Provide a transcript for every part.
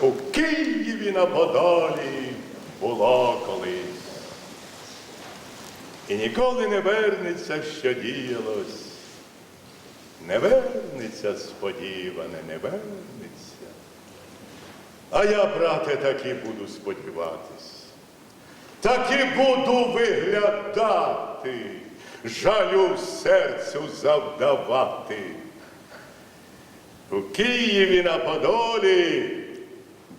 У Києві на Подолі було колись. І ніколи не вернеться, що діялось. Не вернеться сподіване, не вернеться. А я, брате, таки буду сподіватись. Таки буду виглядати, жалю серцю завдавати. У Києві на Подолі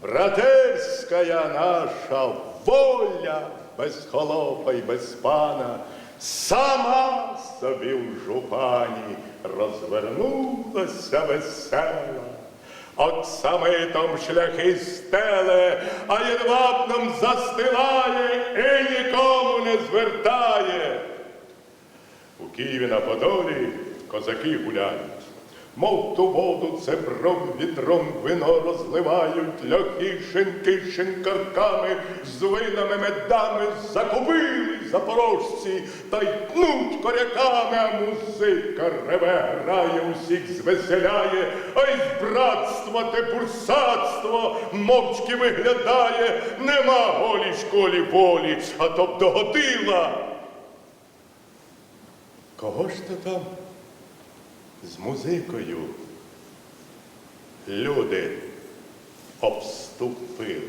братерська наша воля без холопа й без пана сама собі в жупані розвернулася весела. Оксамитом шляхи стеле, а єдвапном застилає і нікому не звертає. У Києві на Подолі козаки гуляють, мов ту воду цебром вітром вино розливають, ляхи шинки шинкарками, з винами медами закупили запорожці, та й тнуть коряками, а музика реве, грає, усіх звеселяє, а й з братства те бурсатство мовчки виглядає, нема голі школі волі, а то б догодила. Кого ж то там з музикою. Люди обступили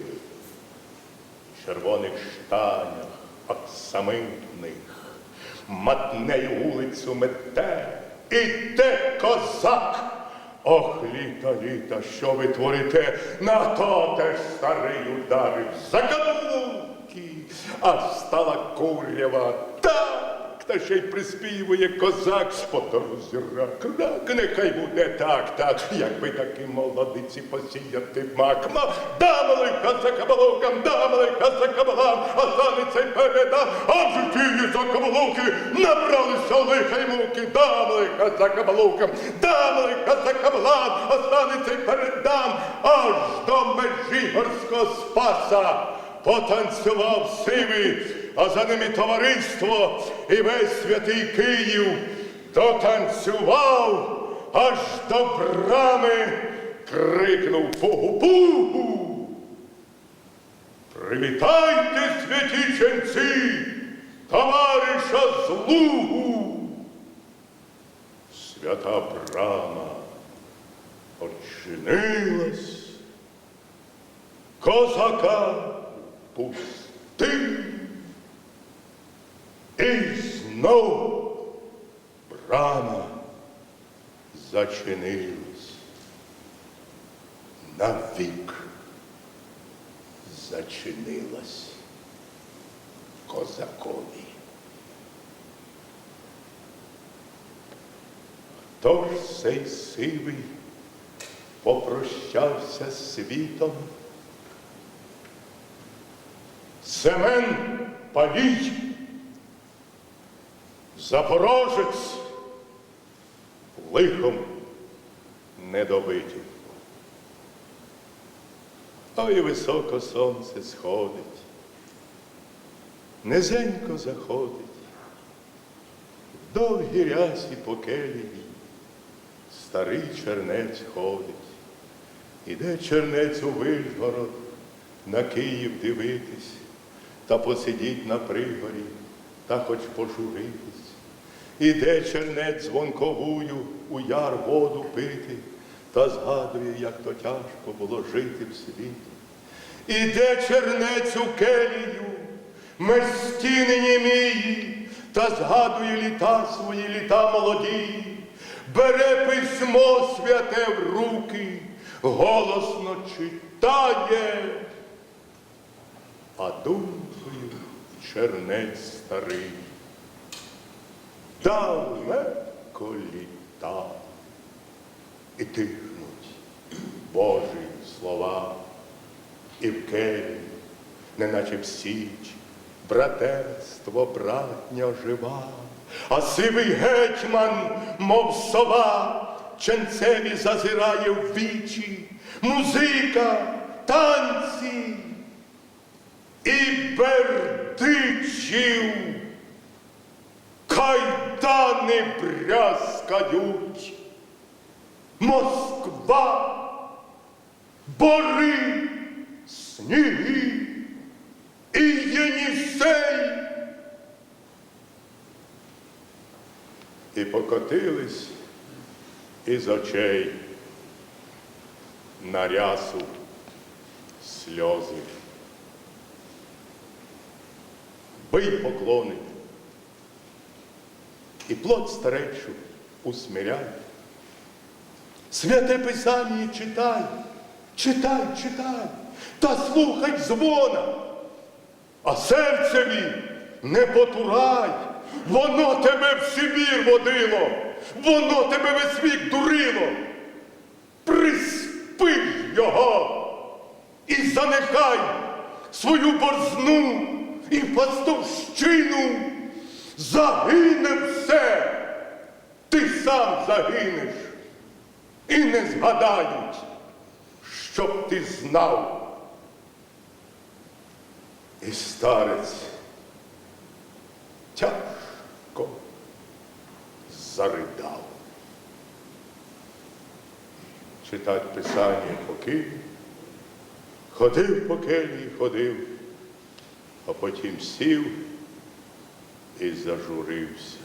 в червоних штанях, оксамитних, матнею вулицю мете, і те козак. Ох, літа, літа, що ви творите, на то теж старий ударив за а стала курява так, та ще й приспівує козак по дорозі рак, рак, нехай буде так, так, якби такі молодиці посіяти мак. Ма, дам лиха за каблукам, дам лиха за каблам, а станеться й передам, а в житті за каблуки набралися лиха й муки, дам лиха за каблукам, дам лиха за каблам, а станеться й передам, аж до межі горського спаса потанцював сивий, а за ними товариство і весь святий Київ дотанцював, аж до брами крикнув пугу-пугу. Привітайте, святі ченці, товариша злугу. Свята брама очинилась, козака пустив. І знов брама зачинилась. Навік зачинилась козакові. Хто ж цей сивий попрощався з світом? Семен Палій, запорожець, лихом недобитий. Ой, високо сонце сходить, низенько заходить, в довгій рясі по старий чернець ходить. Іде чернець у Вишгород на Київ дивитись, та посидіть на пригорі, та хоч пожуритись. Іде чернець дзвонковую у яр воду пити, та згадує, як то тяжко було жити в світі. Іде чернець у келію, меж стіни німії, та згадує літа свої літа молоді, бере письмо святе в руки, голосно читає, а думкою чернець старий. Далеко літа і тихнуть Божі слова, і в келі, неначе в січ, братерство братня жива, а сивий гетьман, мов сова, ченцеві зазирає в вічі, музика, танці. І бердичів. Кайдани брязкають, Москва, бори. Сніги. І Єнісей. І покотились із очей на рясу сльози. Бий поклони, і плоть старечу усмиряй. Святе Писання читай, читай, читай, та слухай дзвона, а серцеві не потурай, воно тебе в Сибір водило, воно тебе весь вік дурило. Приспи його і занехай свою борзну і пастовщину. Загине все, ти сам загинеш і не згадають, щоб ти знав. І старець тяжко заридав. Читать писання покинув, ходив по келії, ходив, а потім сів і зажурився.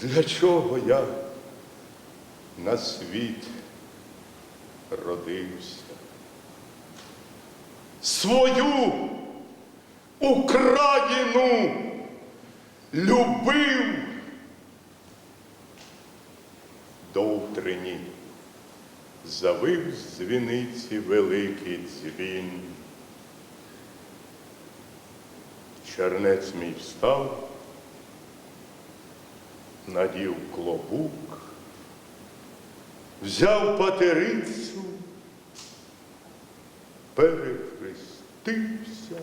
Для чого я на світ родився? Свою Україну любив до утрені. Завив з дзвіниці великий дзвін. Чернець мій встав, надів клобук, взяв патерицю, перехрестився,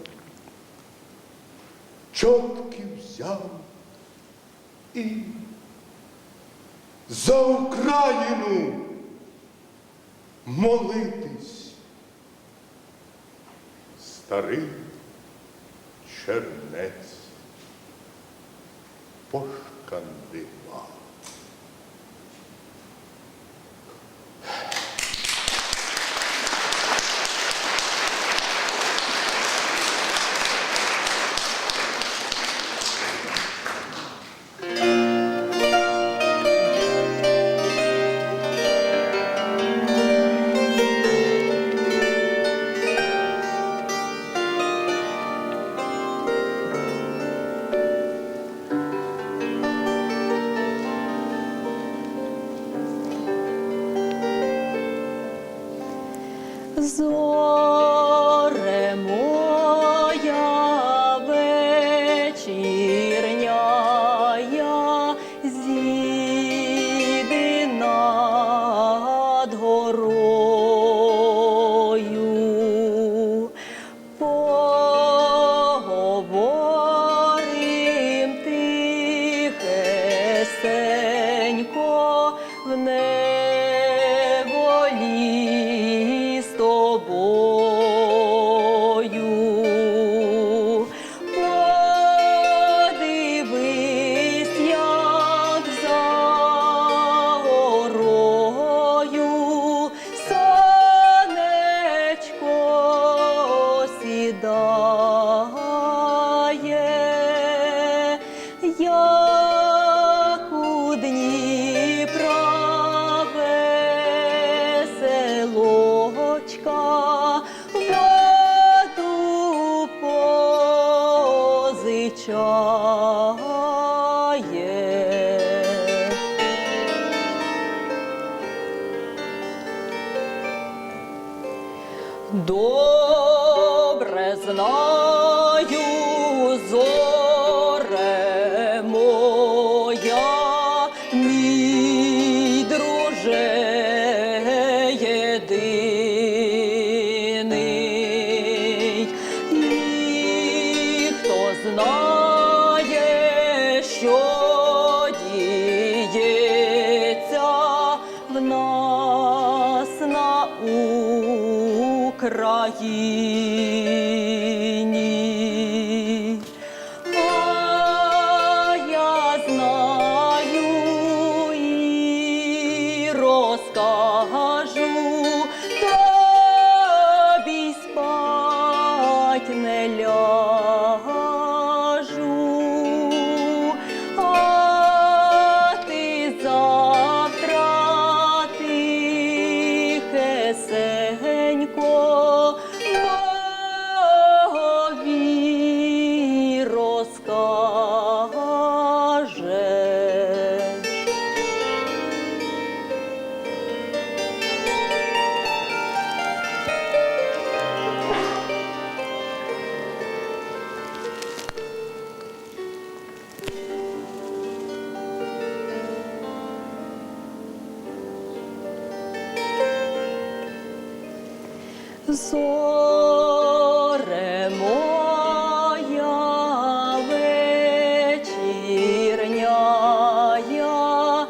чотки взяв і за Україну молитись. Старий чернець пошкандивав. Зоре do Україні. Зоре моя вечірня я.